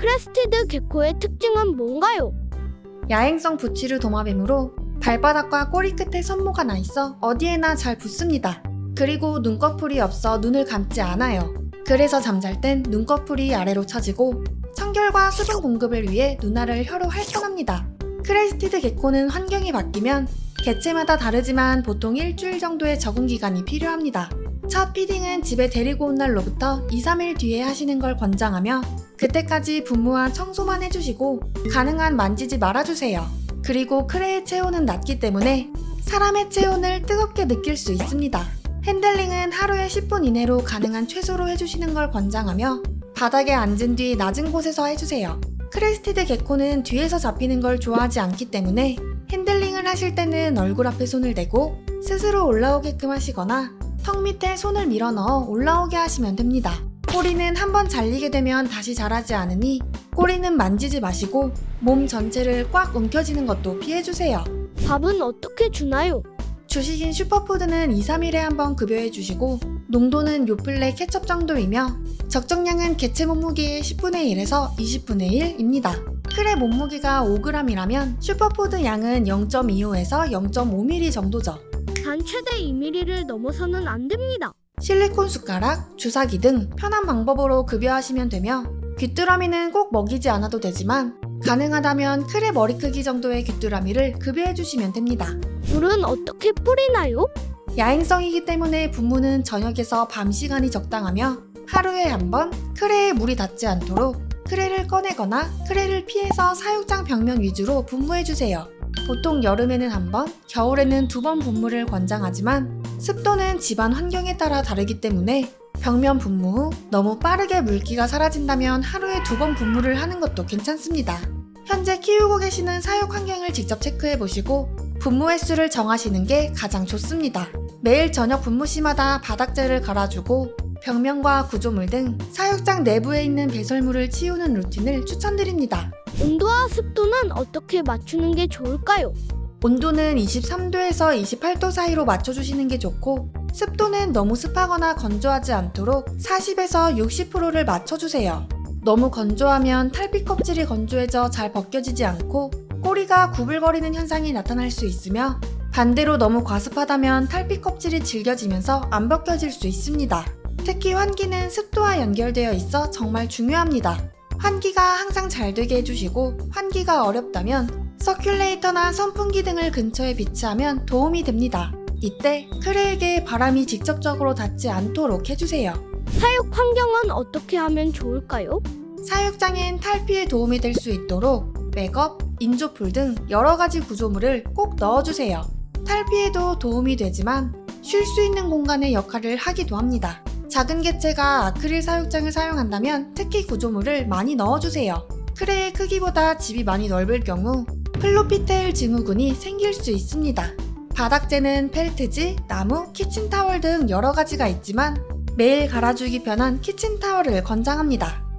크레스티드 개코의 특징은 뭔가요? 야행성 부치르 도마뱀으로 발바닥과 꼬리 끝에 선모가 나 있어 어디에나 잘 붙습니다. 그리고 눈꺼풀이 없어 눈을 감지 않아요. 그래서 잠잘 땐 눈꺼풀이 아래로 처지고 청결과 수분 공급을 위해 눈알을 혀로 핥아납니다. 크레스티드 개코는 환경이 바뀌면 개체마다 다르지만 보통 일주일 정도의 적응 기간이 필요합니다. 첫 피딩은 집에 데리고 온 날로부터 2, 3일 뒤에 하시는 걸 권장하며 그때까지 분무와 청소만 해주시고 가능한 만지지 말아주세요. 그리고 크레의 체온은 낮기 때문에 사람의 체온을 뜨겁게 느낄 수 있습니다. 핸들링은 하루에 10분 이내로 가능한 최소로 해주시는 걸 권장하며 바닥에 앉은 뒤 낮은 곳에서 해주세요. 크레스티드 개코는 뒤에서 잡히는 걸 좋아하지 않기 때문에 핸들링을 하실 때는 얼굴 앞에 손을 대고 스스로 올라오게끔 하시거나 턱 밑에 손을 밀어 넣어 올라오게 하시면 됩니다. 꼬리는 한번 잘리게 되면 다시 자라지 않으니 꼬리는 만지지 마시고 몸 전체를 꽉 움켜쥐는 것도 피해주세요. 밥은 어떻게 주나요? 주식인 슈퍼푸드는 2, 3일에 한 번 급여해 주시고 농도는 요플레 케첩 정도이며 적정량은 개체 몸무게의 10분의 1에서 20분의 1입니다. 크레 몸무게가 5g이라면 슈퍼푸드 양은 0.25에서 0.5mm 정도죠. 단 최대 2mm를 넘어서는 안 됩니다. 실리콘 숟가락, 주사기 등 편한 방법으로 급여하시면 되며 귀뚜라미는 꼭 먹이지 않아도 되지만 가능하다면 크레 머리 크기 정도의 귀뚜라미를 급여해 주시면 됩니다. 물은 어떻게 뿌리나요? 야행성이기 때문에 분무는 저녁에서 밤 시간이 적당하며 하루에 한 번 크레에 물이 닿지 않도록 크레를 꺼내거나 크레를 피해서 사육장 벽면 위주로 분무해 주세요. 보통 여름에는 한 번, 겨울에는 두 번 분무를 권장하지만 습도는 집안 환경에 따라 다르기 때문에 벽면 분무 후 너무 빠르게 물기가 사라진다면 하루에 두 번 분무를 하는 것도 괜찮습니다. 현재 키우고 계시는 사육 환경을 직접 체크해 보시고 분무 횟수를 정하시는 게 가장 좋습니다. 매일 저녁 분무 시마다 바닥재를 갈아주고 벽면과 구조물 등 사육장 내부에 있는 배설물을 치우는 루틴을 추천드립니다. 온도와 습도는 어떻게 맞추는 게 좋을까요? 온도는 23도에서 28도 사이로 맞춰주시는 게 좋고 습도는 너무 습하거나 건조하지 않도록 40에서 60%를 맞춰주세요. 너무 건조하면 탈피 껍질이 건조해져 잘 벗겨지지 않고 꼬리가 구불거리는 현상이 나타날 수 있으며 반대로 너무 과습하다면 탈피 껍질이 질겨지면서 안 벗겨질 수 있습니다. 특히 환기는 습도와 연결되어 있어 정말 중요합니다. 환기가 항상 잘 되게 해주시고 환기가 어렵다면 서큘레이터나 선풍기 등을 근처에 비치하면 도움이 됩니다. 이때 크레에게 바람이 직접적으로 닿지 않도록 해주세요. 사육 환경은 어떻게 하면 좋을까요? 사육장엔 탈피에 도움이 될 수 있도록 백업, 인조풀 등 여러 가지 구조물을 꼭 넣어주세요. 탈피에도 도움이 되지만 쉴 수 있는 공간의 역할을 하기도 합니다. 작은 개체가 아크릴 사육장을 사용한다면 특히 구조물을 많이 넣어주세요. 크레의 크기보다 집이 많이 넓을 경우 플로피테일 증후군이 생길 수 있습니다. 바닥재는 펠트지, 나무, 키친타월 등 여러 가지가 있지만 매일 갈아주기 편한 키친타월을 권장합니다.